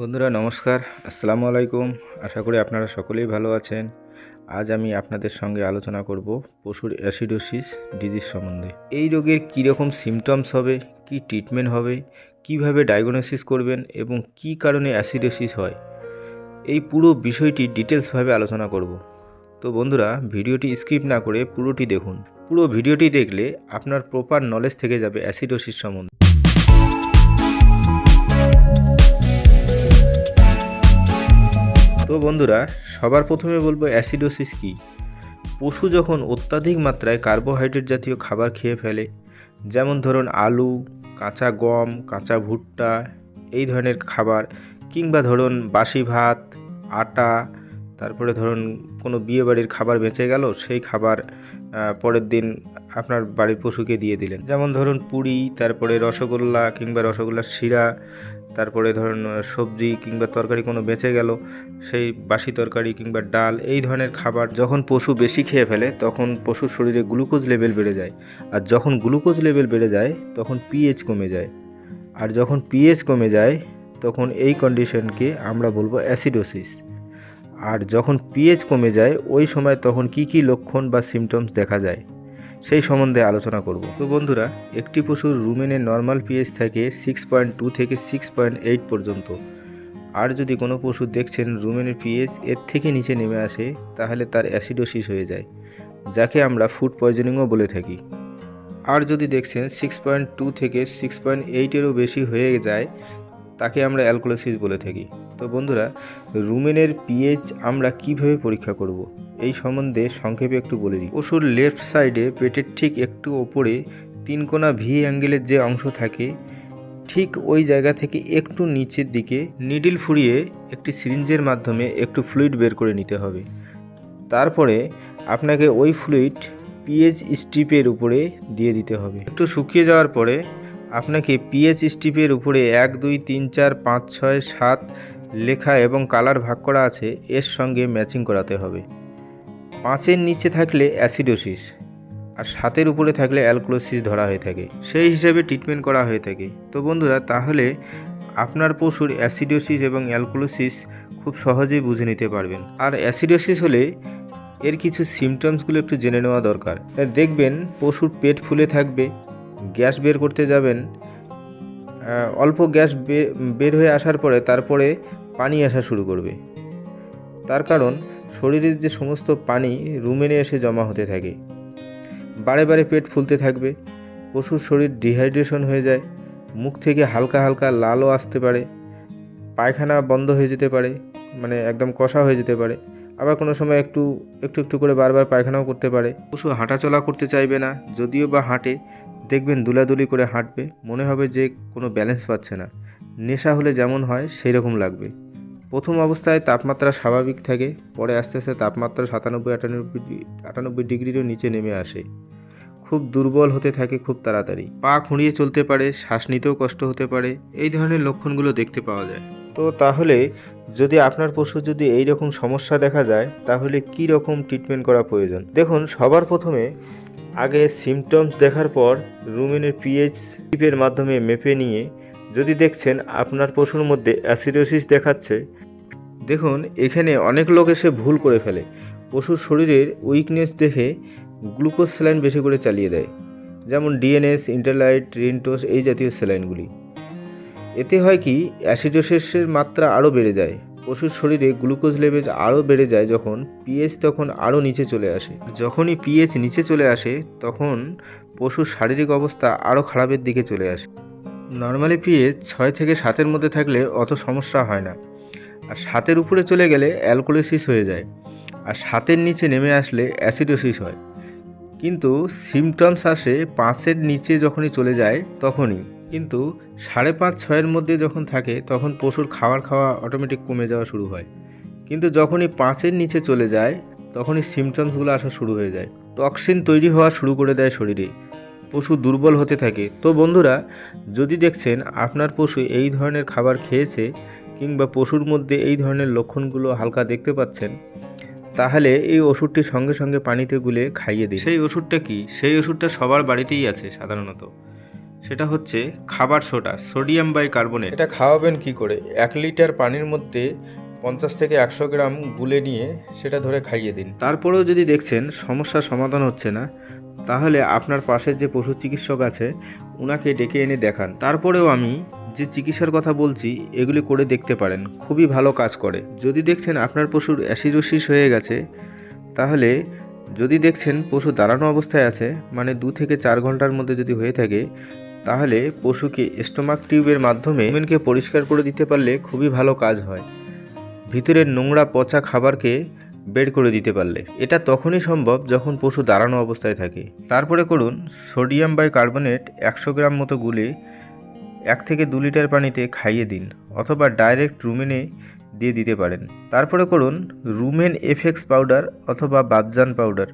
বন্ধুরা, নমস্কার। আসসালামু আলাইকুম। আশা করি আপনারা সকলেই ভালো আছেন। আজ আমি আপনাদের সঙ্গে আলোচনা করব পশুর অ্যাসিডোসিস ডিজিজ সম্বন্ধে। এই রোগের কী রকম সিমটমস হবে, কি ট্রিটমেন্ট হবে, কীভাবে ডায়াগনোসিস করবেন এবং কি কারণে অ্যাসিডোসিস হয়, এই পুরো বিষয়টি ডিটেলসভাবে আলোচনা করব। তো বন্ধুরা, ভিডিওটি স্কিপ না করে পুরোটি দেখুন। পুরো ভিডিওটি দেখলে আপনার প্রপার নলেজ থেকে যাবে অ্যাসিডোসিস সম্বন্ধে। বন্ধুরা, সবার প্রথমে বলব অ্যাসিডোসিস কি? পশু যখন অত্যাধিক মাত্রায় কার্বোহাইড্রেট জাতীয় খাবার খেয়ে ফেলে, যেমন ধরুন আলু, কাঁচা গম, কাঁচা ভুট্টা, এই ধরনের খাবার, কিংবা ধরুন বাসি ভাত, আটা, তারপরে ধরুন কোনো বিয়েবাড়ির খাবার বেঁচে গেল, সেই খাবার পরের দিন আপনার বাড়ির পশুকে দিয়ে দিলেন। যেমন ধরুন পুরি, তারপরে রসগোল্লা কিংবা রসগোল্লার শিরা, তারপরে ধরুন সবজি কিংবা তরকারি কোনো বেঁচে গেল, সেই বাসি তরকারি কিংবা ডাল, এই ধরনের খাবার যখন পশু বেশি খেয়ে ফেলে, তখন পশুর শরীরে গ্লুকোজ লেভেল বেড়ে যায়। আর যখন গ্লুকোজ লেভেল বেড়ে যায়, তখন পিএইচ কমে যায়। আর যখন পিএইচ কমে যায়, তখন এই কন্ডিশনকে আমরা বলব অ্যাসিডোসিস। আর যখন পিএইচ কমে যায়, ওই সময় তখন কি কি লক্ষণ বা সিমটমস দেখা যায়? সেই সম্বন্ধে আলোচনা করব। তো বন্ধুরা, একটি পশুর রুমেনের নর্মাল পিএইচ থাকে সিক্স পয়েন্ট টু থেকে সিক্স পয়েন্ট এইট পর্যন্ত। আর যদি কোনো পশু দেখছেন রুমেনের পিএইচ এর থেকে নিচে নেমে আসে, তাহলে তার অ্যাসিডোসিস হয়ে যায়, যাকে আমরা ফুড পয়জনিংও বলে থাকি। আর যদি দেখছেন সিক্স পয়েন্ট টু থেকে সিক্স পয়েন্ট এইটেরও বেশি হয়ে যায়, তাকে আমরা অ্যালকোলোসিস বলে থাকি। তো বন্ধুরা, রুমেনের পিএইচ আমরা কীভাবে পরীক্ষা করব? এই সম্বন্ধে সংক্ষেপে একটু বলে দিই। পশুর লেফট সাইডে পেটের ঠিক একটু ওপরে তিন কোনা ভি অ্যাঙ্গেলের যে অংশ থাকে, ঠিক ওই জায়গা থেকে একটু নিচের দিকে নিডিল ফুরিয়ে একটি সিরিঞ্জের মাধ্যমে একটু ফ্লুইড বের করে নিতে হবে। তারপরে আপনাকে ওই ফ্লুইড পিএইচ স্ট্রিপের উপরে দিয়ে দিতে হবে। একটু শুকিয়ে যাওয়ার পরে আপনাকে পিএইচ স্ট্রিপের উপরে এক, দুই, তিন, চার, পাঁচ, ছয়, সাত লেখা এবং কালার ভাগ করা আছে, এর সঙ্গে ম্যাচিং করাতে হবে। পাঁচের নিচে থাকলে অ্যাসিডোসিস আর সাতের উপরে থাকলে অ্যালক্লোসিস ধরা হয়ে থাকে। সেই হিসাবে ট্রিটমেন্ট করা হয়ে থাকে। তো বন্ধুরা, তাহলে আপনার পশুর অ্যাসিডোসিস এবং অ্যালক্লোসিস খুব সহজেই বুঝে নিতে পারবেন। আর অ্যাসিডোসিস হলে এর কিছু সিমটমসগুলো একটু জেনে নেওয়া দরকার। দেখবেন, পশুর পেট ফুলে থাকবে, গ্যাস বের করতে যাবেন অল্প গ্যাস বের হয়ে আসার পরে তারপরে পানি আসা শুরু করবে। তার কারণ শরীরের যে সমস্ত পানি রুমেনে এসে জমা হতে থাকে। বারে বারে পেট ফুলতে থাকবে, পশুর শরীর ডিহাইড্রেশন হয়ে যায়, মুখ থেকে হালকা হালকা লালও আসতে পারে, পায়খানা বন্ধ হয়ে যেতে পারে মানে একদম কষা হয়ে যেতে পারে। আবার কোনো সময় একটু একটু একটু করে বারবার পায়খানাও করতে পারে। পশু হাঁটাচলা করতে চাইবে না, যদিও বা হাঁটে, দেখবেন দুলাদুলি করে হাঁটবে, মনে হবে যে কোনো ব্যালেন্স পাচ্ছে না। নেশা হলে যেমন হয় সেই রকম লাগবে। প্রথম অবস্থায় তাপমাত্রা স্বাভাবিক থাকে, পরে আস্তে আস্তে তাপমাত্রা সাতানব্বই, আটানব্বই আটানব্বই ডিগ্রিরও নিচে নেমে আসে। খুব দুর্বল হতে থাকে খুব তাড়াতাড়ি। পা খুঁড়িয়ে চলতে পারে, শ্বাস নিতেও কষ্ট হতে পারে, এই ধরনের লক্ষণগুলো দেখতে পাওয়া যায়। তো তাহলে, যদি আপনার পশু যদি এই রকম সমস্যা দেখা যায়, তাহলে কি রকম ট্রিটমেন্ট করা প্রয়োজন? দেখুন, সবার প্রথমে আগে সিমটমস দেখার পর রুমেনের পিএইচ স্ট্রিপের মাধ্যমে মেপে নিয়ে যদি দেখছেন আপনার পশুর মধ্যে অ্যাসিডোসিস দেখাচ্ছে, দেখুন এখানে অনেক লোক এসে ভুল করে ফেলে। পশুর শরীরের উইকনেস দেখে গ্লুকোজ স্যালাইন বেশি করে চালিয়ে দেয়, যেমন ডিএনএস, ইন্টারলাইট, রিনটোস, এই জাতীয় স্যালাইনগুলি। এতে হয় কি, অ্যাসিডোসিসের মাত্রা আরও বেড়ে যায়। পশুর শরীরে গ্লুকোজ লেভেল আরও বেড়ে যায় যখন পিএইচ তখন আরও নিচে চলে আসে। যখনই পিএইচ নিচে চলে আসে, তখন পশুর শারীরিক অবস্থা আরও খারাপের দিকে চলে আসে। নর্মালি পিএইচ ছয় থেকে সাতের মধ্যে থাকলে অত সমস্যা হয় না। আর সাতের উপরে চলে গেলে অ্যালকোলিসিস হয়ে যায়। আর সাতের নিচে নেমে আসলে অ্যাসিডোসিস হয়। কিন্তু সিমটমস আসে পাঁচের নিচে যখনই চলে যায় তখনই। কিন্তু সাড়ে পাঁচ, ছয়ের মধ্যে যখন থাকে তখন পশুর খাবার খাওয়া অটোমেটিক কমে যাওয়া শুরু হয়। কিন্তু যখনই পাঁচের নিচে চলে যায় তখনই সিমটমসগুলো আসা শুরু হয়ে যায়। টক্সিন তৈরি হওয়া শুরু করে দেয় শরীরে। পশু দুর্বল হতে থাকে। তো বন্ধুরা যদি দেখছেন আপনার পশু এই ধরনের খাবার খেয়েছে কিংবা পশুর মধ্যে এই ধরনের লক্ষণগুলো হালকা দেখতে পাচ্ছেন তাহলে এই ওষুধটি সঙ্গে সঙ্গে পানিতে গুলে খাইয়ে দিন। সেই ওষুধটা কি? সেই ওষুধটা সবার বাড়িতেই আছে সাধারণত। সেটা হচ্ছে খাবার সোডা সোডিয়াম বাই কার্বনেট। এটা খাওয়াবেন কি করে? এক লিটার পানির মধ্যে পঞ্চাশ থেকে একশো গ্রাম গুলে নিয়ে সেটা ধরে খাইয়ে দিন। তারপরেও যদি দেখছেন সমস্যার সমাধান হচ্ছে না, তাহলে আপনার পাশের যে পশু চিকিৎসক আছে ওনাকে ডেকে এনে দেখান। তারপরেও আমি যে চিকিৎসার কথা বলছি, এগুলি করে দেখতে পারেন। খুবই ভালো কাজ করে। যদি দেখছেন আপনার পশুর অ্যাসিডোসিস হয়ে গেছে, তাহলে যদি দেখছেন পশু দাঁড়ানো অবস্থায় আছে মানে দু থেকে চার ঘণ্টার মধ্যে যদি হয়ে থাকে, তাহলে পশুকে স্টোমাক টিউবের মাধ্যমে মেনকে পরিষ্কার করে দিতে পারলে খুবই ভালো কাজ হয়। ভিতরের নোংরা পচা খাবারকে বের করে দিতে পারলে। এটা তখনই সম্ভব যখন পশু দাঁড়ানো অবস্থায় থাকে। তারপরে করুন, সোডিয়াম বাই কার্বনেট একশো গ্রাম মতো গুলে এক থেকে দু লিটার পানিতে খাইয়ে দিন অথবা ডাইরেক্ট রুমেনে দিয়ে দিতে পারেন। তারপরে করুন, রুমেন এফেক্স পাউডার অথবা বাবজান পাউডার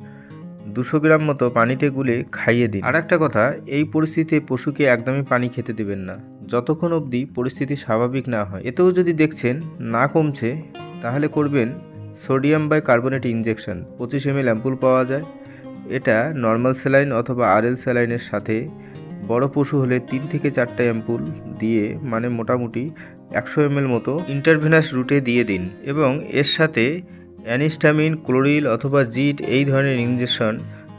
দুশো গ্রাম মতো পানিতে গুলে খাইয়ে দিন। আর একটা কথা, এই পরিস্থিতিতে পশুকে একদমই পানি খেতে দেবেন না। যতক্ষণ অবধি পরিস্থিতি স্বাভাবিক না হয়। এতেও যদি দেখছেন না কমছে, তাহলে করবেন সোডিয়াম বাই কার্বনেট ইনজেকশন। পঁচিশ এম এল অ্যাম্পুল পাওয়া যায়। এটা নর্মাল স্যালাইন অথবা আরএল স্যালাইনের সাথে বড় পশু হলে তিন থেকে চারটা অ্যাম্পুল দিয়ে মানে মোটামুটি একশো এমএল মতো ইন্টারভেনাস রুটে দিয়ে দিন এবং এর সাথে অ্যানিস্টামিন ক্লোরিল অথবা জিট এই ধরনের ইঞ্জেকশন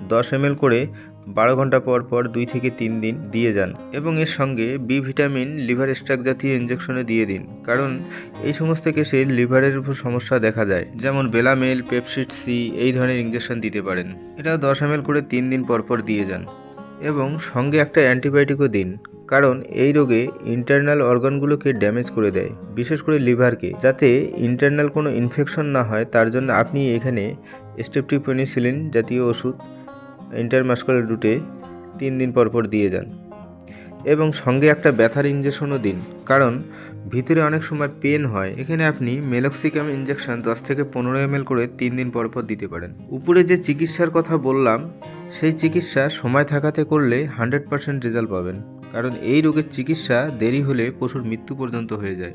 দশ এমএল করে বারো ঘণ্টা পর পর দুই থেকে তিন দিন দিয়ে যান এবং এর সঙ্গে বি ভিটামিন লিভার স্ট্রাক জাতীয় ইঞ্জেকশনে দিয়ে দিন। কারণ এই সমস্ত কেসে লিভারের উপর সমস্যা দেখা যায়। যেমন বেলামেল পেপসিড সি এই ধরনের ইঞ্জেকশন দিতে পারেন। এটা দশ এমএল করে তিন দিন পর পর দিয়ে যান। এবং সঙ্গে একটা অ্যান্টিবায়োটিকও দিন। কারণ এই রোগে ইন্টারনাল অর্গানগুলোকে ড্যামেজ করে দেয়, বিশেষ করে লিভারকে যাতে ইন্টারনাল কোনো ইনফেকশন না হয়, তার জন্য আপনি এখানে স্টেপটিপেনিসিলিন জাতীয় ওষুধ ইন্টারমাস্কুলার রুটে তিন দিন পর পর দিয়ে যান। এবং সঙ্গে একটা ব্যথার ইঞ্জেকশনও দিন। কারণ ভিতরে অনেক সময় পেন হয়। এখানে আপনি মেলক্সিকাম ইঞ্জেকশন দশ থেকে পনেরো এম করে তিন দিন পর পর দিতে পারেন। উপরে যে চিকিৎসার কথা বললাম, সেই চিকিৎসা সময় থাকাতে করলে হান্ড্রেড পার্সেন্ট রেজাল্ট পাবেন। কারণ এই রোগের চিকিৎসা দেরি হলে পশুর মৃত্যু পর্যন্ত হয়ে যায়।